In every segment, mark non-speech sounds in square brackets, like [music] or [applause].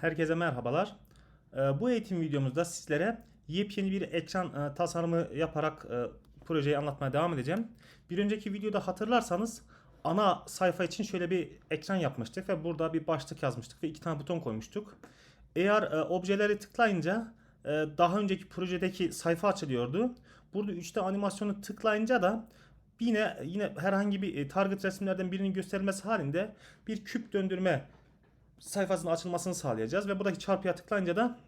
Herkese merhabalar. Ee, Bu eğitim videomuzda sizlere yepyeni bir ekran e, tasarımı yaparak e, projeyi anlatmaya devam edeceğim. Bir önceki videoda hatırlarsanız ana sayfa için şöyle bir ekran yapmıştık ve burada bir başlık yazmıştık ve iki tane buton koymuştuk. Eğer e, objeleri tıklayınca daha önceki projedeki sayfa açılıyordu. Burada 3'te animasyonu tıklayınca da yine yine herhangi bir target resimlerden birinin gösterilmesi halinde bir küp döndürme sayfasının açılmasını sağlayacağız ve buradaki çarpıya tıklayınca da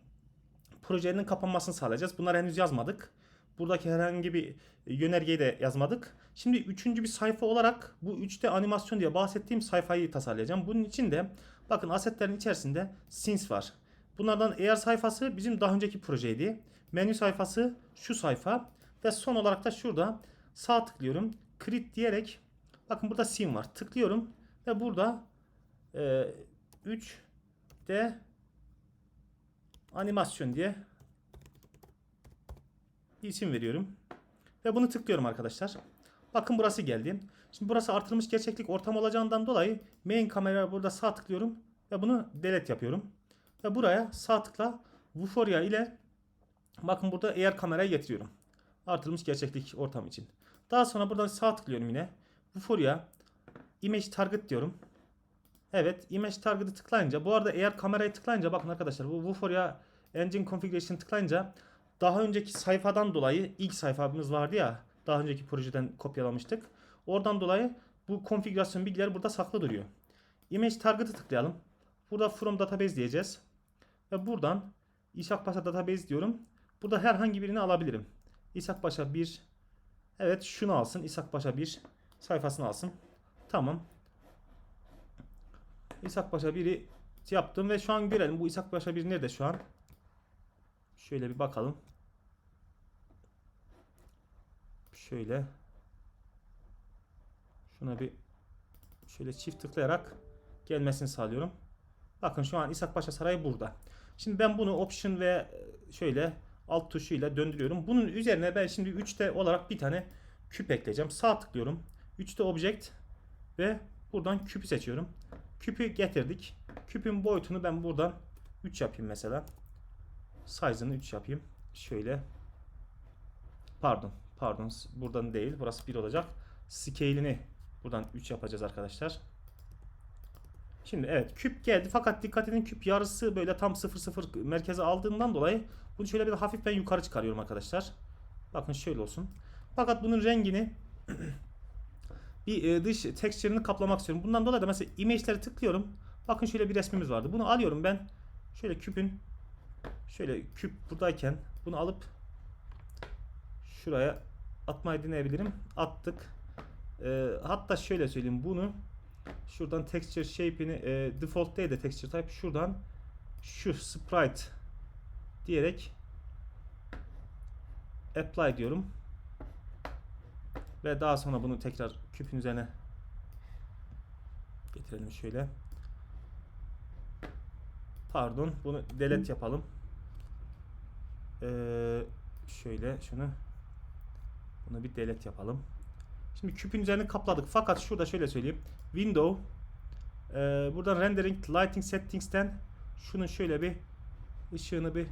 projenin kapanmasını sağlayacağız. Bunları henüz yazmadık. Buradaki herhangi bir yönergeyi de yazmadık. Şimdi üçüncü bir sayfa olarak bu 3D animasyon diye bahsettiğim sayfayı tasarlayacağım. Bunun için de bakın asetlerin içerisinde scenes var. Bunlardan eğer sayfası bizim daha önceki projeydi. Menü sayfası şu sayfa ve son olarak da şurada sağ tıklıyorum. Create diyerek bakın burada scene var. Tıklıyorum ve burada e, 3D animasyon diye isim veriyorum. Ve bunu tıklıyorum arkadaşlar. Bakın burası geldi. Şimdi burası artırılmış gerçeklik ortam olacağından dolayı main kamera burada sağ tıklıyorum ve bunu delete yapıyorum. Ve buraya sağ tıkla Vuforia ile bakın burada eğer kamerayı getiriyorum. Artırılmış gerçeklik ortam için. Daha sonra buradan sağ tıklıyorum yine. Vuforia image target diyorum. Evet, image target'ı tıklayınca, bu arada eğer kamerayı tıklayınca bakın arkadaşlar bu Vuforia Engine Configuration tıklayınca daha önceki sayfadan dolayı ilk sayfamız vardı ya daha önceki projeden kopyalamıştık. Oradan dolayı bu konfigürasyon bilgileri burada saklı duruyor. Image target'ı tıklayalım. Burada from database diyeceğiz. Ve buradan İshak Paşa database diyorum. Burada herhangi birini alabilirim. İshak Paşa 1 Evet şunu alsın. İshak Paşa 1 sayfasını alsın. Tamam. İshak Paşa 1'i yaptım ve şu an görelim bu İshak Paşa 1 nerede şu an? Şöyle bir bakalım. Şöyle. Şuna bir şöyle çift tıklayarak gelmesini sağlıyorum. Bakın şu an İshak Paşa Sarayı burada. Şimdi ben bunu option ve şöyle alt tuşuyla döndürüyorum. Bunun üzerine ben şimdi 3D olarak bir tane küp ekleyeceğim. Sağ tıklıyorum. 3D object ve buradan küpü seçiyorum. Küpü getirdik. Küpün boyutunu ben buradan 3 yapayım mesela. Size'ını 3 yapayım. Şöyle. Pardon. Pardon. Buradan değil. Burası 1 olacak. Scale'ini buradan 3 yapacağız arkadaşlar. Şimdi evet küp geldi fakat dikkat edin küp yarısı böyle tam 0-0 merkeze aldığından dolayı bunu şöyle bir hafif ben yukarı çıkarıyorum arkadaşlar. Bakın şöyle olsun. Fakat bunun rengini [clears throat] bir e, dış texture'ını kaplamak istiyorum. Bundan dolayı da mesela image'leri tıklıyorum. Bakın şöyle bir resmimiz vardı. Bunu alıyorum ben. Şöyle küpün şöyle küp buradayken bunu alıp şuraya atmayı deneyebilirim. Attık. E, hatta şöyle söyleyeyim bunu şuradan texture shape'ini e, default değil de texture type şuradan şu sprite diyerek apply diyorum. Ve daha sonra bunu tekrar küpün üzerine getirelim şöyle. Pardon bunu delete yapalım. Ee, şöyle şunu bunu bir delete yapalım. Şimdi küpün üzerini kapladık. Fakat şurada şöyle söyleyeyim. Window e, buradan rendering lighting settings'ten şunun şöyle bir ışığını bir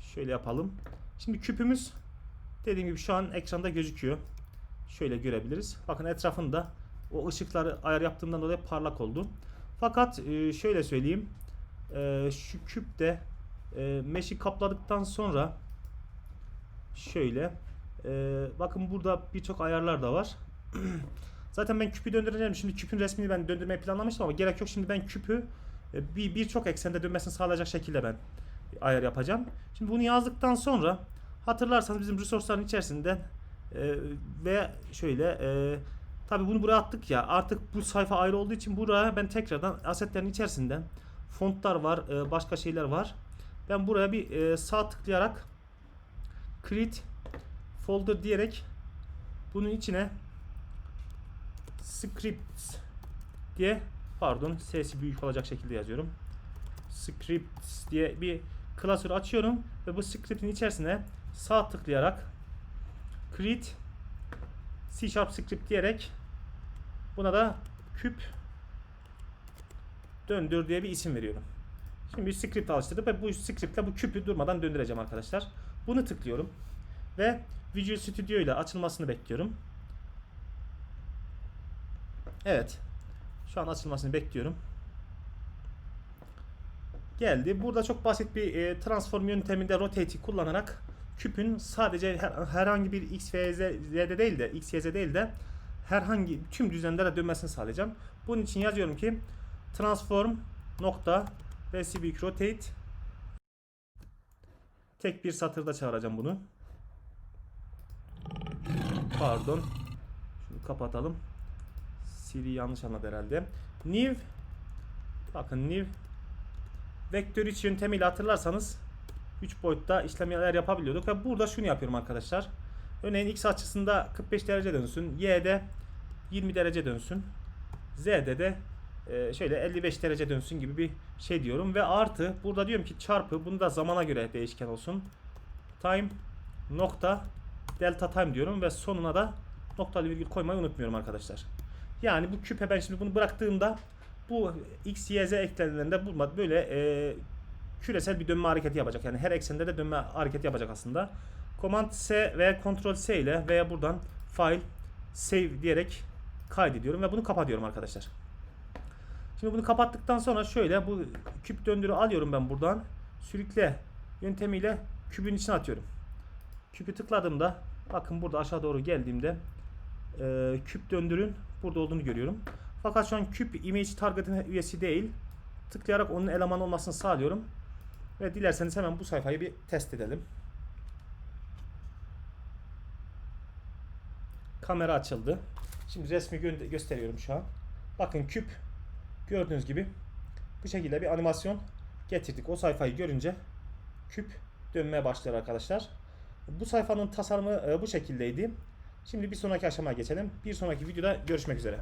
şöyle yapalım. Şimdi küpümüz dediğim gibi şu an ekranda gözüküyor. Şöyle görebiliriz. Bakın etrafında o ışıkları ayar yaptığımdan dolayı parlak oldu. Fakat e, şöyle söyleyeyim. E, şu küpte e, meşi kapladıktan sonra şöyle e, bakın burada birçok ayarlar da var. [clears throat] Zaten ben küpü döndüreceğim. Şimdi küpün resmini ben döndürmeyi planlamıştım ama gerek yok. Şimdi ben küpü bir birçok eksende dönmesini sağlayacak şekilde ben ayar yapacağım. Şimdi bunu yazdıktan sonra hatırlarsanız bizim resource'ların içerisinde e, ve şöyle e, tabi bunu buraya attık ya artık bu sayfa ayrı olduğu için buraya ben tekrardan asetlerin içerisinden fontlar var e, başka şeyler var. Ben buraya bir e, sağ tıklayarak create folder diyerek bunun içine scripts diye pardon sesi büyük olacak şekilde yazıyorum. Scripts diye bir klasör açıyorum ve bu script'in içerisine sağ tıklayarak create C Sharp script diyerek buna da küp döndür diye bir isim veriyorum. Şimdi bir script alıştırdık ve bu scriptle bu küpü durmadan döndüreceğim arkadaşlar. Bunu tıklıyorum. Ve Visual Studio ile açılmasını bekliyorum. Evet. Şu an açılmasını bekliyorum. Geldi. Burada çok basit bir e, transform yönteminde rotate'i kullanarak küpün sadece her, herhangi bir x, y, z'de değil de x, y, z değil de herhangi tüm düzenlere dönmesini sağlayacağım. Bunun için yazıyorum ki transform nokta recipe rotate tek bir satırda çağıracağım bunu. Pardon. Şunu kapatalım. Siri yanlış anladı herhalde. New bakın new vektör 3 yöntemiyle hatırlarsanız 3 boyutta işlemler yapabiliyorduk ve burada şunu yapıyorum arkadaşlar. Örneğin x açısında 45 derece dönsün. Y'de 20 derece dönsün. Z'de de e, şöyle 55 derece dönsün gibi bir şey diyorum ve artı burada diyorum ki çarpı bunu da zamana göre değişken olsun. Time nokta delta time diyorum ve sonuna da noktalı virgül koymayı unutmuyorum arkadaşlar. Yani bu küpe ben şimdi bunu bıraktığımda bu x, y, z eksenlerinde bu böyle e, küresel bir dönme hareketi yapacak. Yani her eksende de dönme hareketi yapacak aslında. Command S ve Ctrl S ile veya buradan File Save diyerek kaydediyorum ve bunu kapatıyorum arkadaşlar. Şimdi bunu kapattıktan sonra şöyle bu küp döndürü alıyorum ben buradan. Sürükle yöntemiyle kübün içine atıyorum. Küpü tıkladığımda bakın burada aşağı doğru geldiğimde e, küp döndürün burada olduğunu görüyorum. Fakat şu an küp image target'ın üyesi değil. Tıklayarak onun eleman olmasını sağlıyorum. Ve dilerseniz hemen bu sayfayı bir test edelim. Kamera açıldı. Şimdi resmi gö- gösteriyorum şu an. Bakın küp gördüğünüz gibi bu şekilde bir animasyon getirdik. O sayfayı görünce küp dönmeye başlıyor arkadaşlar. Bu sayfanın tasarımı e, bu şekildeydi. Şimdi bir sonraki aşamaya geçelim. Bir sonraki videoda görüşmek üzere.